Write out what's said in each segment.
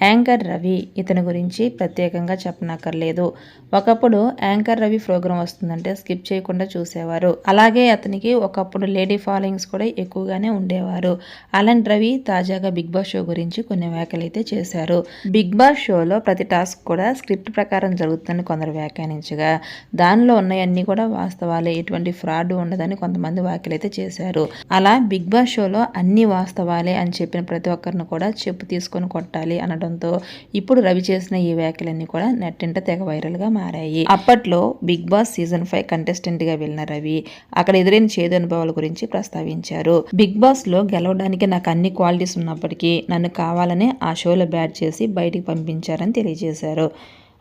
Anchor Ravi ఇతని గురించి ప్రత్యేకంగా చెప్పనక్కర్లేదు. ఒకప్పుడు యాంకర్ రవి ప్రోగ్రాం వస్తుందంటే స్కిప్ చేయకుండా చూసేవారు. అలాగే అతనికి ఒకప్పుడు లేడీ ఫాలోయింగ్స్ కూడా ఎక్కువగానే ఉండేవారు. అలాంటి రవి తాజాగా బిగ్ బాస్ షో గురించి కొన్ని వ్యాఖ్యలు అయితే చేశారు. బిగ్ బాస్ షోలో ప్రతి టాస్క్ కూడా స్క్రిప్ట్ ప్రకారం జరుగుతుందని కొందరు వ్యాఖ్యానించగా దానిలో ఉన్నాయన్నీ కూడా వాస్తవాలే ఎటువంటి ఫ్రాడ్ ఉండదని కొంతమంది వ్యాఖ్యలు అయితే చేశారు. అలా బిగ్ బాస్ షోలో అన్ని వాస్తవాలే అని చెప్పిన ప్రతి ఒక్కరిని కూడా చెప్పు తీసుకొని కొట్టాలి అనడంతో ఇప్పుడు రవి చేసిన ఈ వ్యాఖ్యలన్నీ కూడా నెట్టింట తెగ వైరల్గా మారాయి. అప్పట్లో బిగ్ బాస్ సీజన్ ఫైవ్ కంటెస్టెంట్గా వెళ్ళిన రవి అక్కడ ఎదురైన చేదు అనుభవాల గురించి ప్రస్తావించారు. బిగ్ బాస్లో గెలవడానికి నాకు అన్ని క్వాలిటీస్ ఉన్నప్పటికీ నన్ను కావాలనే ఆ షోలో బ్యాట్ చేసి బయటికి పంపించారని తెలియజేశారు.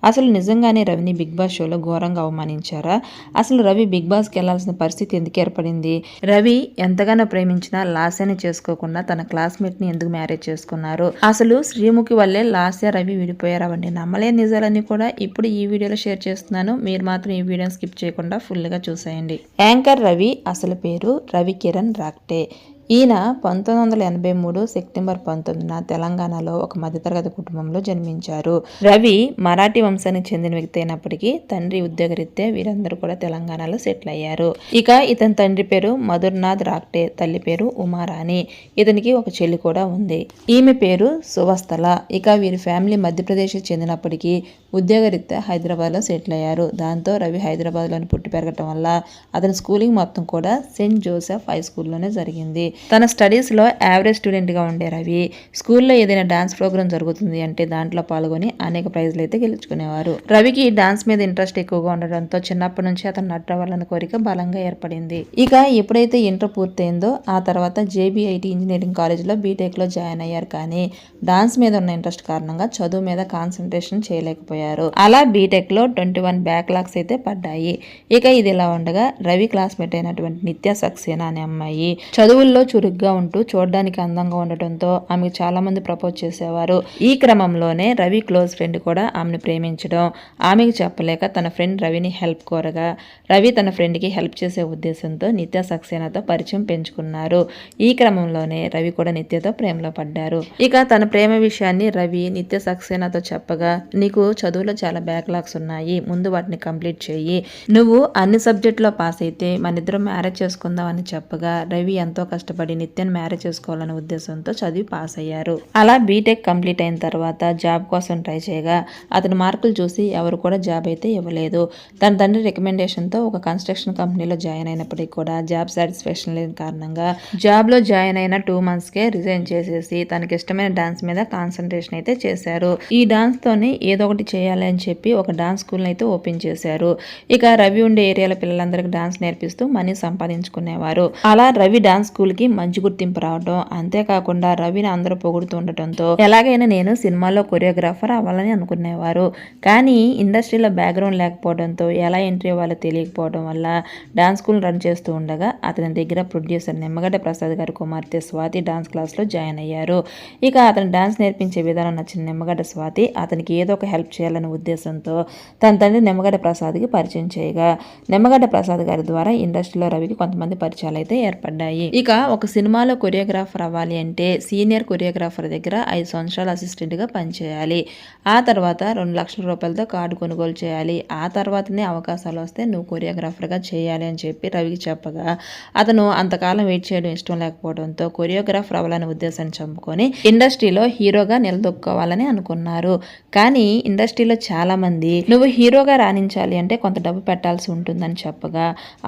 అసలు నిజంగానే రవిని బిగ్ బాస్ షోలో ఘోరంగా అవమానించారా? అసలు రవి బిగ్ బాస్కి వెళ్ళాల్సిన పరిస్థితి ఎందుకు ఏర్పడింది? రవి ఎంతగానో ప్రేమించినా లాస్యాని చేసుకోకుండా తన క్లాస్మేట్ని ఎందుకు మ్యారేజ్ చేసుకున్నారు? అసలు శ్రీముఖి వల్లే లాస్య రవి విడిపోయారు? నమ్మలేని నిజాలన్నీ కూడా ఇప్పుడు ఈ వీడియోలో షేర్ చేస్తున్నాను. మీరు మాత్రం ఈ వీడియోని స్కిప్ చేయకుండా ఫుల్గా చూసేయండి. యాంకర్ రవి అసలు పేరు రవి కిరణ్ రాక్టే ఈయన పంతొమ్మిది వందల ఎనభై మూడు సెప్టెంబర్ పంతొమ్మిదిన తెలంగాణలో ఒక మధ్యతరగతి కుటుంబంలో జన్మించారు. రవి మరాఠీ వంశానికి చెందిన వ్యక్తి అయినప్పటికీ తండ్రి ఉద్యోగరీత్యా వీరందరూ కూడా తెలంగాణలో సెటిల్ అయ్యారు. ఇక ఇతని తండ్రి పేరు మధుర్నాథ్ రాక్టే తల్లి పేరు ఉమారాణి. ఇతనికి ఒక చెల్లి కూడా ఉంది. ఈమె పేరు సువస్థల ఇక వీరి ఫ్యామిలీ మధ్యప్రదేశ్ చెందినప్పటికీ ఉద్యోగరీత్యా హైదరాబాద్లో సెటిల్ అయ్యారు. దాంతో రవి హైదరాబాద్లోని పుట్టి పెరగటం వల్ల అతని స్కూలింగ్ మొత్తం కూడా సెయింట్ జోసెఫ్ హై స్కూల్లోనే జరిగింది. తన స్టడీస్లో యావరేజ్ స్టూడెంట్గా ఉండే రవి స్కూల్లో ఏదైనా డాన్స్ ప్రోగ్రామ్ జరుగుతుంది అంటే దాంట్లో పాల్గొని అనేక ప్రైజ్లు అయితే గెలుచుకునేవారు. రవికి డాన్స్ మీద ఇంట్రెస్ట్ ఎక్కువగా ఉండడంతో చిన్నప్పటి నుంచి అతను నటవాలన్న కోరిక బలంగా ఏర్పడింది. ఇక ఎప్పుడైతే ఇంటర్ పూర్తయిందో ఆ తర్వాత జేబీఐటి ఇంజనీరింగ్ కాలేజ్లో బీటెక్లో జాయిన్ అయ్యారు కానీ డాన్స్ మీద ఉన్న ఇంట్రెస్ట్ కారణంగా చదువు మీద కాన్సన్ట్రేషన్ చేయలేకపోయారు. అలా బీటెక్లో ట్వంటీ వన్ బ్యాక్లాగ్స్ అయితే పడ్డాయి. ఇక ఇది ఇలా ఉండగా రవి క్లాస్మేట్ అయినటువంటి నిత్య సక్సేనా అనే అమ్మాయి చదువుల్లో చురుగ్గా ఉంటూ చూడడానికి అందంగా ఉండటంతో ఆమెకు చాలామంది ప్రపోజ్ చేసేవారు. ఈ క్రమంలోనే రవి క్లోజ్ ఫ్రెండ్ కూడా ఆమెను ప్రేమించడం ఆమెకు చెప్పలేక తన ఫ్రెండ్ రవిని హెల్ప్ కోరగా రవి తన ఫ్రెండ్కి హెల్ప్ చేసే ఉద్దేశంతో నిత్య సక్సేనాతో పరిచయం పెంచుకున్నారు. ఈ క్రమంలోనే రవి కూడా నిత్యతో ప్రేమలో పడ్డారు. ఇక తన ప్రేమ విషయాన్ని రవి నిత్య సక్సేనాతో చెప్పగా నీకు చదువులో చాలా బ్యాక్లాగ్స్ ఉన్నాయి ముందు వాటిని కంప్లీట్ చేయి. నువ్వు అన్ని సబ్జెక్టులో పాస్ అయితే మన ఇద్దరం మ్యారేజ్ చేసుకుందాం అని చెప్పగా రవి ఎంతో కష్టం కష్టపడి నిత్యను మ్యారేజ్ చేసుకోవాలనే ఉద్దేశంతో చదివి పాస్ అయ్యారు. అలా బీటెక్ కంప్లీట్ అయిన తర్వాత జాబ్ కోసం ట్రై చేయగా అతని మార్కులు చూసి ఎవరు కూడా జాబ్ అయితే ఇవ్వలేదు. తన తండ్రి రికమెండేషన్తో ఒక కన్స్ట్రక్షన్ కంపెనీలో జాయిన్ అయినప్పటికీ కూడా జాబ్ సాటిస్ఫాక్షన్ లేని కారణంగా జాబ్లో జాయిన్ అయిన టూ మంత్స్కే రిజైన్ చేసేసి తనకి ఇష్టమైన డాన్స్ మీద కాన్సన్ట్రేషన్ అయితే చేశారు. ఈ డాన్స్తోనే ఏదో ఒకటి చేయాలి అని చెప్పి ఒక డాన్స్ స్కూల్ని అయితే ఓపెన్ చేశారు. ఇక రవి ఉండే ఏరియాల పిల్లలందరికీ డాన్స్ నేర్పిస్తూ మనీ సంపాదించుకునేవారు. అలా రవి డాన్స్ స్కూల్కి మంచి గుర్తింపు రావడం అంతేకాకుండా రవిని అందరూ పొగుడుతూ ఉండటంతో ఎలాగైనా నేను సినిమాలో కొరియోగ్రాఫర్ అవ్వాలని అనుకునేవారు. కానీ ఇండస్ట్రీలో బ్యాక్గ్రౌండ్ లేకపోవడంతో ఎలా ఎంట్రీ అవ్వాలో తెలియకపోవడం వల్ల డాన్స్ స్కూల్ రన్ చేస్తూ ఉండగా అతని దగ్గర ప్రొడ్యూసర్ నిమ్మగడ్డ ప్రసాద్ గారి కుమార్తె స్వాతి డాన్స్ క్లాస్లో జాయిన్ అయ్యారు. ఇక అతను డాన్స్ నేర్పించే విధానం నచ్చిన నిమ్మగడ్డ స్వాతి అతనికి ఏదో ఒక హెల్ప్ చేయాలనే ఉద్దేశంతో తన తండ్రి నిమ్మగడ్డ ప్రసాద్కి పరిచయం చేయగా నిమ్మగడ్డ ప్రసాద్ గారి ద్వారా ఇండస్ట్రీలో రవికి కొంతమంది పరిచయాలు అయితే ఏర్పడ్డాయి. ఇక ఒక సినిమాలో కొరియోగ్రాఫర్ అవ్వాలి అంటే సీనియర్ కొరియోగ్రాఫర్ దగ్గర ఐదు సంవత్సరాలు అసిస్టెంట్గా పనిచేయాలి. ఆ తర్వాత రెండు లక్షల రూపాయలతో కార్డు కొనుగోలు చేయాలి. ఆ తర్వాతనే అవకాశాలు వస్తే నువ్వు కొరియోగ్రాఫర్గా చేయాలి అని చెప్పి రవికి చెప్పగా అతను అంతకాలం వెయిట్ చేయడం ఇష్టం లేకపోవడంతో కొరియోగ్రాఫర్ అవ్వాలనే ఉద్దేశాన్ని చంపుకొని ఇండస్ట్రీలో హీరోగా నిలదొక్కోవాలని అనుకున్నారు. కానీ ఇండస్ట్రీలో చాలామంది నువ్వు హీరోగా రాణించాలి అంటే కొంత డబ్బు పెట్టాల్సి ఉంటుందని చెప్పగా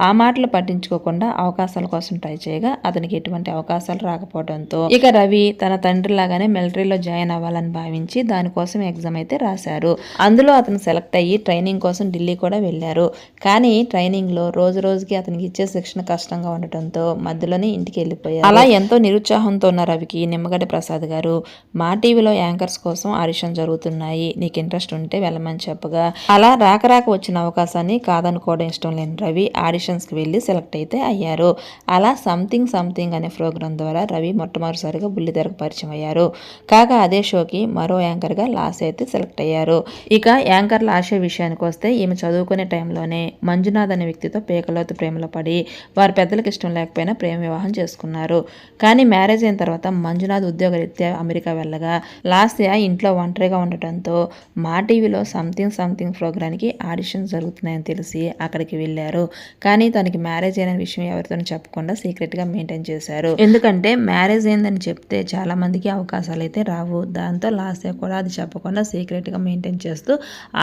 ఆ మాటలు పట్టించుకోకుండా అవకాశాల కోసం ట్రై చేయగా అతనికి ఎటువంటి అవకాశాలు రాకపోవడంతో ఇక రవి తన తండ్రి లాగానే మిలిటరీలో జాయిన్ అవ్వాలని భావించి దానికోసం ఎగ్జామ్ అయితే రాశారు. అందులో అతను సెలెక్ట్ అయ్యి ట్రైనింగ్ కోసం ఢిల్లీ కూడా వెళ్ళారు. కానీ ట్రైనింగ్లో రోజు రోజుకి అతనికి ఇచ్చే శిక్షణ కష్టంగా ఉండటంతో మధ్యలోనే ఇంటికి వెళ్ళిపోయారు. అలా ఎంతో నిరుత్సాహంతో ఉన్న రవికి నిమ్మగడ్డ ప్రసాద్ గారు మా టీవీలో యాంకర్స్ కోసం ఆడిషన్ జరుగుతున్నాయి నీకు ఇంట్రెస్ట్ ఉంటే వెళ్ళమని చెప్పగా అలా రాక రాక వచ్చిన అవకాశాన్ని కాదనుకోవడం ఇష్టం లేని రవి ఆడిషన్స్కి వెళ్ళి సెలెక్ట్ అయితే అయ్యారు. అలా సంథింగ్ సంథింగ్ సంథింగ్ అనే ప్రోగ్రాం ద్వారా రవి మొట్టమొదటిసారిగా బుల్లితెరకు పరిచయం అయ్యారు. కాగా అదే షోకి మరో యాంకర్గా లాస్ అయితే సెలెక్ట్ అయ్యారు. ఇక యాంకర్ ఆశయ విషయానికి వస్తే ఈమె చదువుకునే టైంలోనే మంజునాథ్ అనే వ్యక్తితో పేకలోతు ప్రేమలో పడి వారి పెద్దలకు ఇష్టం లేకపోయినా ప్రేమ వివాహం చేసుకున్నారు. కానీ మ్యారేజ్ అయిన తర్వాత మంజునాథ్ ఉద్యోగరీత్యా అమెరికా వెళ్ళగా లాస్య ఇంట్లో ఒంటరిగా ఉండటంతో మా టీవీలో సంథింగ్ సంథింగ్ ప్రోగ్రామ్కి ఆడిషన్ జరుగుతున్నాయని తెలిసి అక్కడికి వెళ్ళారు. కానీ తనకి మ్యారేజ్ అయిన విషయం ఎవరితోనూ చెప్పకుండా సీక్రెట్గా మెయింటైన్ చేశారు. ఎందుకంటే మ్యారేజ్ ఏందని చెప్తే చాలా మందికి అవకాశాలు అయితే రావు. దాంతో లాస్ట్ కూడా అది చెప్పకుండా సీక్రెట్గా మెయింటైన్ చేస్తూ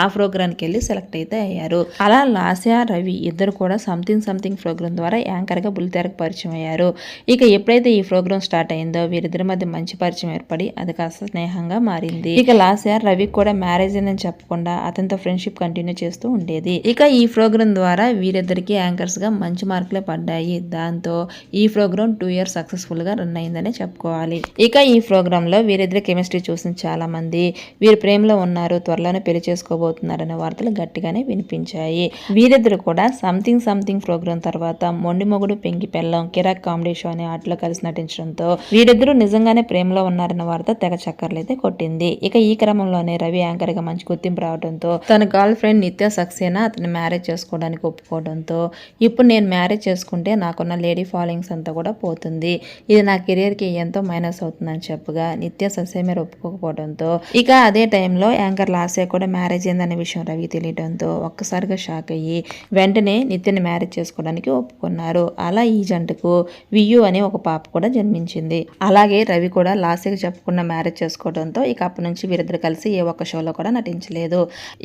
ఆ ప్రోగ్రామ్కి వెళ్ళి సెలెక్ట్ అయితే అయ్యారు. అలా లాస్య రవి ఇద్దరు కూడా సంథింగ్ సంథింగ్ ప్రోగ్రామ్ ద్వారా యాంకర్గా బుల్లితెరకు పరిచయం అయ్యారు. ఇక ఎప్పుడైతే ఈ ప్రోగ్రామ్ స్టార్ట్ అయిందో వీరిద్దరి మధ్య మంచి పరిచయం ఏర్పడి అది కాస్త స్నేహంగా మారింది. ఇక లాస్ట్ రవి కూడా మ్యారేజ్ అని చెప్పకుండా అతనితో ఫ్రెండ్షిప్ కంటిన్యూ చేస్తూ ఉండేది. ఇక ఈ ప్రోగ్రామ్ ద్వారా వీరిద్దరికి యాంకర్స్గా మంచి మార్కులే పడ్డాయి. దాంతో ఈ ప్రోగ్రామ్ టూ ఇయర్స్ సక్సెస్ఫుల్గా రన్ అయిందనే చెప్పుకోవాలి. ఇక ఈ ప్రోగ్రాంలో వీరిద్దరి కెమిస్ట్రీ చూసిన చాలా మంది వీరు ప్రేమలో ఉన్నారు త్వరలోనే పెళ్ళి చేసుకోబోతున్నారనే వార్తలు గట్టిగానే వినిపించాయి. వీరిద్దరు కూడా సంథింగ్ సంథింగ్ ప్రోగ్రాం తర్వాత మొండి మొగుడు పెంకి పెళ్ళం కిరాక్ కామెడీ షో అనే ఆటలో కలిసి నటించడంతో వీరిద్దరూ నిజంగానే ప్రేమలో ఉన్నారన్న వార్త తెగ చక్కర్లైతే కొట్టింది. ఇక ఈ క్రమంలోనే రవి యాంకర్గా మంచి గుర్తింపు రావడంతో తన గర్ల్ ఫ్రెండ్ నిత్య సక్సేనా అతను మ్యారేజ్ చేసుకోవడానికి ఒప్పుకోవడంతో ఇప్పుడు నేను మ్యారేజ్ చేసుకుంటే నాకున్న లేడీ ఫాలోయింగ్స్ అంతా కూడా పోతుంది. ఇది నా కెరియర్కి ఎంతో మైనస్ అవుతుందని చెప్పగా నిత్య సస్యమేర ఒప్పుకోకపోవడంతో ఇక అదే టైంలో యాంకర్ లాసే కూడా మ్యారేజ్ అయిందనే విషయం రవి తెలియడంతో ఒక్కసారిగా షాక్ అయ్యి వెంటనే నిత్యని మ్యారేజ్ చేసుకోవడానికి ఒప్పుకున్నారు. అలా ఈ జంటకు వియు అనే ఒక పాప కూడా జన్మించింది. అలాగే రవి కూడా లాస్యకి చెప్పకుండా మ్యారేజ్ చేసుకోవడంతో ఇక అప్పటి నుంచి వీరిద్దరు కలిసి ఏ ఒక్క షోలో కూడా నటించలేదు.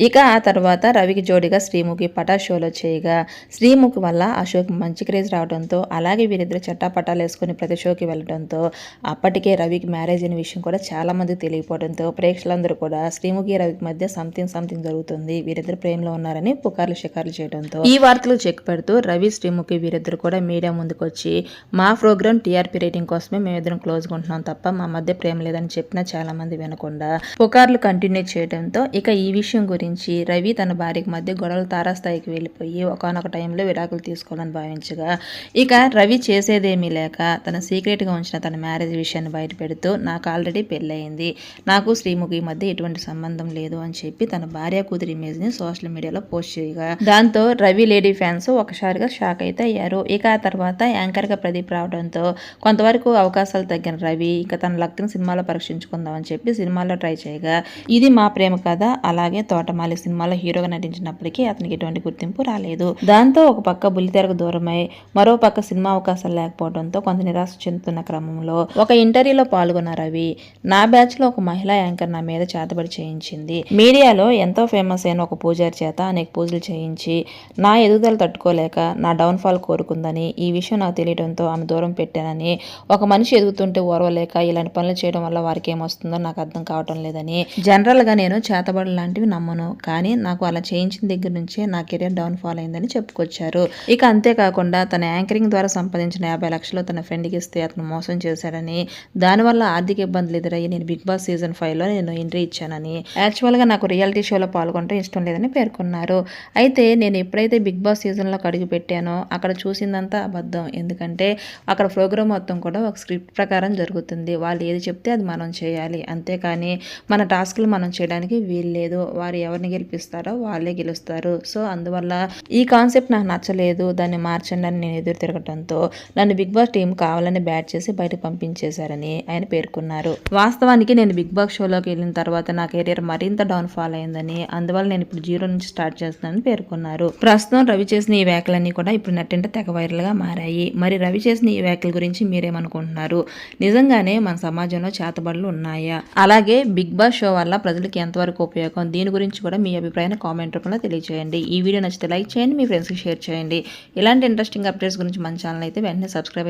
ఇక ఆ తర్వాత రవికి జోడిగా శ్రీముఖి పటా షోలో చేయగా శ్రీముఖి వల్ల అశోక్ మంచి క్రేజ్ రావడంతో అలాగే వీరిద్దరు పటాలు వేసుకుని ప్రతి షోకి వెళ్ళడంతో అప్పటికే రవికి మ్యారేజ్ అయిన విషయం కూడా చాలా మంది తెలియకపోవడంతో ప్రేక్షకులందరూ కూడా శ్రీముఖి రవికి మధ్య సంథింగ్ సంథింగ్ జరుగుతుంది. వీరిద్దరు ప్రేమలో ఉన్నారని పుకార్లు షికార్లు చేయడంతో ఈ వార్తలు చెక్ పెడుతూ రవి శ్రీముఖి వీరిద్దరు కూడా మీడియా ముందుకు వచ్చి మా ప్రోగ్రామ్ టీఆర్పీ రేటింగ్ కోసమే మేమిద్దరం క్లోజ్గా ఉంటున్నాం తప్ప మా మధ్య ప్రేమ లేదని చెప్పినా చాలా మంది వినకుండా పుకార్లు కంటిన్యూ చేయడంతో ఇక ఈ విషయం గురించి రవి తన భార్యకి మధ్య గొడవలు తారాస్థాయికి వెళ్ళిపోయి ఒకనొక టైంలో విడాకులు తీసుకోవాలని భావించగా ఇక రవి చేసేదేమీ లేక తన సీక్రెట్గా ఉంచిన తన మ్యారేజ్ విషయాన్ని బయట పెడుతూ నాకు ఆల్రెడీ పెళ్ళయింది. నాకు శ్రీముఖి మధ్య ఎటువంటి సంబంధం లేదు అని చెప్పి తన భార్య కూతురి ఇమేజ్ని సోషల్ మీడియాలో పోస్ట్ చేయగా దాంతో రవి లేడీ ఫ్యాన్స్ ఒకసారిగా షాక్ అయితే అయ్యారు. ఇక ఆ తర్వాత యాంకర్గా ప్రదీప్ రావడంతో కొంతవరకు అవకాశాలు తగ్గిన రవి ఇంకా తన లక్ని సినిమాలో పరీక్షించుకుందామని చెప్పి సినిమాలో ట్రై చేయగా ఇది మా ప్రేమ కథ. అలాగే తోటమాలి సినిమాలో హీరోగా నటించినప్పటికీ అతనికి ఎటువంటి గుర్తింపు రాలేదు. దాంతో ఒక పక్క బుల్లితెరకు దూరమై మరో పక్క సినిమా అవకాశాలు లేకపోవడంతో కొంత నిరాశ చెందుతున్న క్రమంలో ఒక ఇంటర్వ్యూలో పాల్గొన్న రవి నా బ్యాచ్లో ఒక మహిళా యాంకర్ నా మీద చేతబడి చేయించింది. మీడియాలో ఎంతో ఫేమస్ అయిన ఒక పూజారి చేత అనేక పూజలు చేయించి నా ఎదుగుదల తట్టుకోలేక నా డౌన్ఫాల్ కోరుకుందని ఈ విషయం నాకు తెలియడంతో ఆమె దూరం పెట్టానని ఒక మనిషి ఎదుగుతుంటే ఓర్వలేక ఇలాంటి పనులు చేయడం వల్ల వారికి ఏమొస్తుందో నాకు అర్థం కావటం లేదని జనరల్గా నేను చేతబడి లాంటివి నమ్మను. కానీ నాకు అలా చేయించిన దగ్గర నుంచే నా కెరీర్ డౌన్ఫాల్ అయిందని చెప్పుకొచ్చారు. ఇక అంతేకాకుండా తన యాంకరింగ్ ద్వారా సంపాదించిన యాభై లక్షలు తన ఫ్రెండ్కి ఇస్తే అతను మోసం చేశాడని దానివల్ల ఆర్థిక ఇబ్బందులు ఎదురయ్యి నేను బిగ్ బాస్ సీజన్ ఫైవ్లో నేను ఎంట్రీ ఇచ్చానని యాక్చువల్గా నాకు రియాలిటీ షోలో పాల్గొనడం ఇష్టం లేదని పేర్కొన్నారు. అయితే నేను ఎప్పుడైతే బిగ్ బాస్ సీజన్లో అడుగు పెట్టానో అక్కడ చూసిందంతా అబద్ధం. ఎందుకంటే అక్కడ ప్రోగ్రామ్ మొత్తం కూడా ఒక స్క్రిప్ట్ ప్రకారం జరుగుతుంది. వాళ్ళు ఏది చెప్తే అది మనం చేయాలి. అంతేకాని మన టాస్క్లు మనం చేయడానికి వీలు లేదు. వారు ఎవరిని గెలిపిస్తారో వాళ్ళే గెలుస్తారు. సో అందువల్ల ఈ కాన్సెప్ట్ నాకు నచ్చలేదు. దాన్ని మార్చండి అని నేను ఎదురు తిరగడంతో నన్ను బిగ్ బాస్ టీం కావాలని బ్యాట్ చేసి బయటకు పంపించేశారని ఆయన పేర్కొన్నారు. వాస్తవానికి నేను బిగ్ బాస్ షోలోకి వెళ్ళిన తర్వాత నా కెరీర్ మరింత డౌన్ ఫాల్ అయిందని అందువల్ల నేను ఇప్పుడు జీరో నుంచి స్టార్ట్ చేస్తున్నానని పేర్కొన్నారు. ప్రస్తుతం రవి చేసిన ఈ వ్యాఖ్యలన్నీ కూడా ఇప్పుడు నటింట తెగ వైరల్గా మారాయి. మరి రవి చేసిన ఈ వ్యాఖ్యల గురించి మీరేమనుకుంటున్నారు? నిజంగానే మన సమాజంలో చేతబడులు ఉన్నాయా? అలాగే బిగ్ బాస్ షో వల్ల ప్రజలకు ఎంతవరకు ఉపయోగం? దీని గురించి కూడా మీ అభిప్రాయాన్ని కామెంట్ రూపంలో తెలియజేయండి ఈ వీడియో నచ్చితే లైక్ చేయండి మీ ఫ్రెండ్స్కి షేర్ చేయండి. ఇలాంటి ఇంట్రెస్టింగ్ అప్డేట్స్ గురించి మన ఛానల్ అయితే వెంటనే సబ్స్క్రైబ్